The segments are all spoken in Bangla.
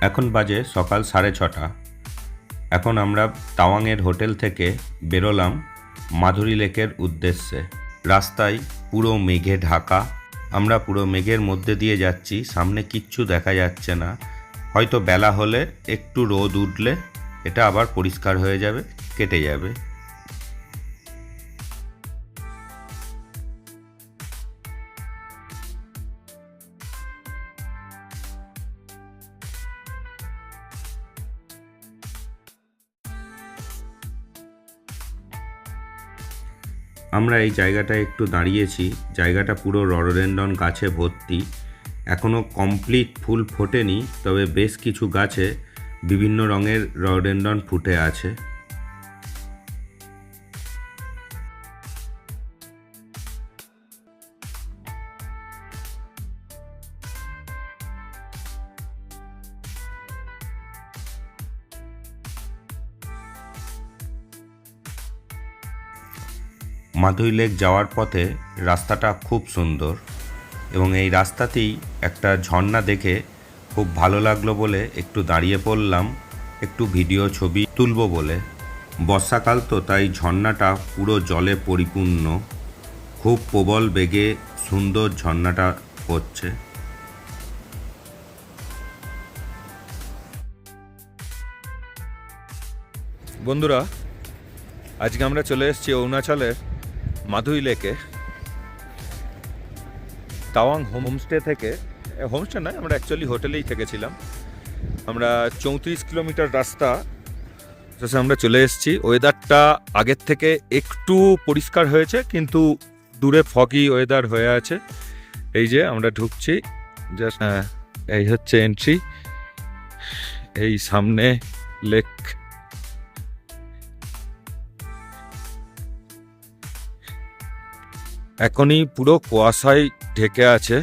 এখন বাজে সকাল সাড়ে ছটা। এখন আমরা তাওয়াংয়ের হোটেল থেকে বেরোলাম মাধুরী লেকের উদ্দেশ্যে। রাস্তায় পুরো মেঘে ঢাকা। আমরা পুরো মেঘের মধ্যে দিয়ে যাচ্ছি, সামনে কিচ্ছু দেখা যাচ্ছে না। হয়তো বেলা হলে একটু রোদ উঠলে এটা আবার পরিষ্কার হয়ে যাবে, কেটে যাবে। আমরা এই জায়গাটায় একটু দাঁড়িয়েছি। জায়গাটা পুরো রডোডেন্ডন গাছে ভর্তি। এখনও কমপ্লিট ফুল ফোটেনি, তবে বেশ কিছু গাছে বিভিন্ন রঙের রডোডেন্ডন ফুটে আছে। মাধুই লেক যাওয়ার পথে রাস্তাটা খুব সুন্দর এবং এই রাস্তাতেই একটা ঝর্ণা দেখে খুব ভালো লাগল বলে একটু দাঁড়িয়ে পড়লাম, একটু ভিডিও ছবি তুলবো বলে। বর্ষাকাল তো, তাই ঝর্ণাটা পুরো জলে পরিপূর্ণ। খুব প্রবল বেগে সুন্দর ঝর্ণাটা হচ্ছে। বন্ধুরা, আজকে আমরা চলে এসেছি অরুণাচলের মাধুই লেকে, তাওয়াং হোমস্টে থেকে হোমস্টে নয়, আমরা অ্যাকচুয়ালি হোটেলেই থেকেছিলাম। আমরা চৌত্রিশ কিলোমিটার রাস্তা আমরা চলে এসেছি। ওয়েদারটা আগের থেকে একটু পরিষ্কার হয়েছে, কিন্তু দূরে ফগি ওয়েদার হয়ে আছে। এই যে আমরা ঢুকছি জাস্ট হ্যাঁ এই হচ্ছে এন্ট্রি এই সামনে লেক এখনই পুরো কুয়াশায় ঢেকে আছে।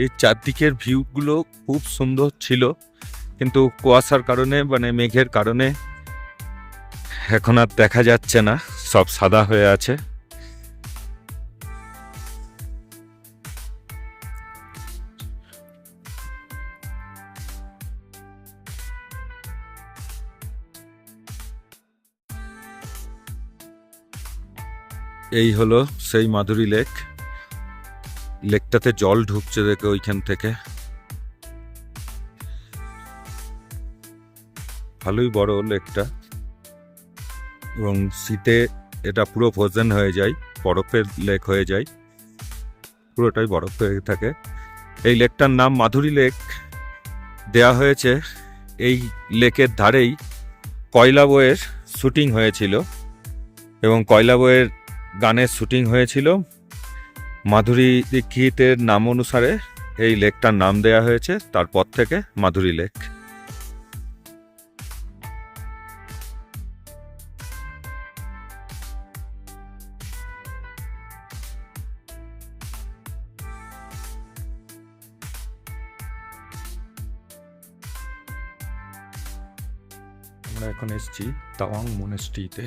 এই চারদিকের ভিউগুলো খুব সুন্দর ছিল, কিন্তু কুয়াশার কারণে মানে মেঘের কারণে এখন আর দেখা যাচ্ছে না, সব সাদা হয়ে আছে। এই হলো সেই মাধুরী লেক। লেকটাতে জল ঢুকছে দেখে ওইখান থেকে। ভালোই বড় লেকটা। এবং শীতে এটা পুরো ফ্রোজেন হয়ে যায়, বরফের লেক হয়ে যায়। পুরোটাই বরফ হয়ে থাকে। এই লেকটার নাম মাধুরী লেক। দেয়া হয়েছে এই লেকের ধারেই কয়লা বইয়ের শুটিং হয়েছিল। এবং কয়লা বইয়ের গানের শুটিং হয়েছিল। মাধুরী দীক্ষিতের নাম অনুসারে এই লেকটার নাম দেয়া হয়েছে, তারপর থেকে মাধুরী লেক। আমরা এখন এসেছি তাওয়াং মনেস্ট্রিতে।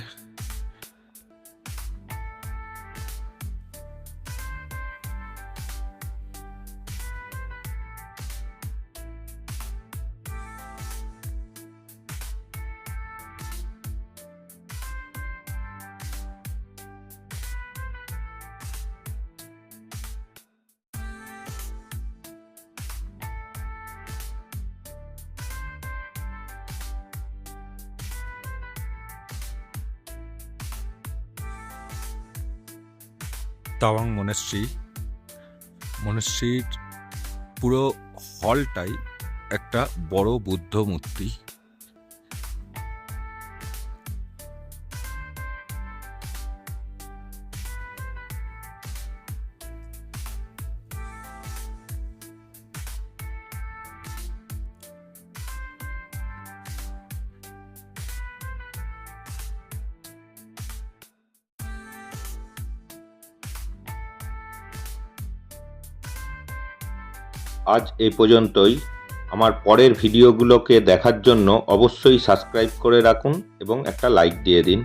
তাওয়াং মনেস্ট্রি মনেস্ট্রির পুরো হলটাই একটা বড় বুদ্ধ মূর্তি আজ এই পর্যন্তই। আমার পরের ভিডিওগুলোকে দেখার জন্য অবশ্যই সাবস্ক্রাইব করে রাখুন এবং একটা লাইক দিয়ে দিন।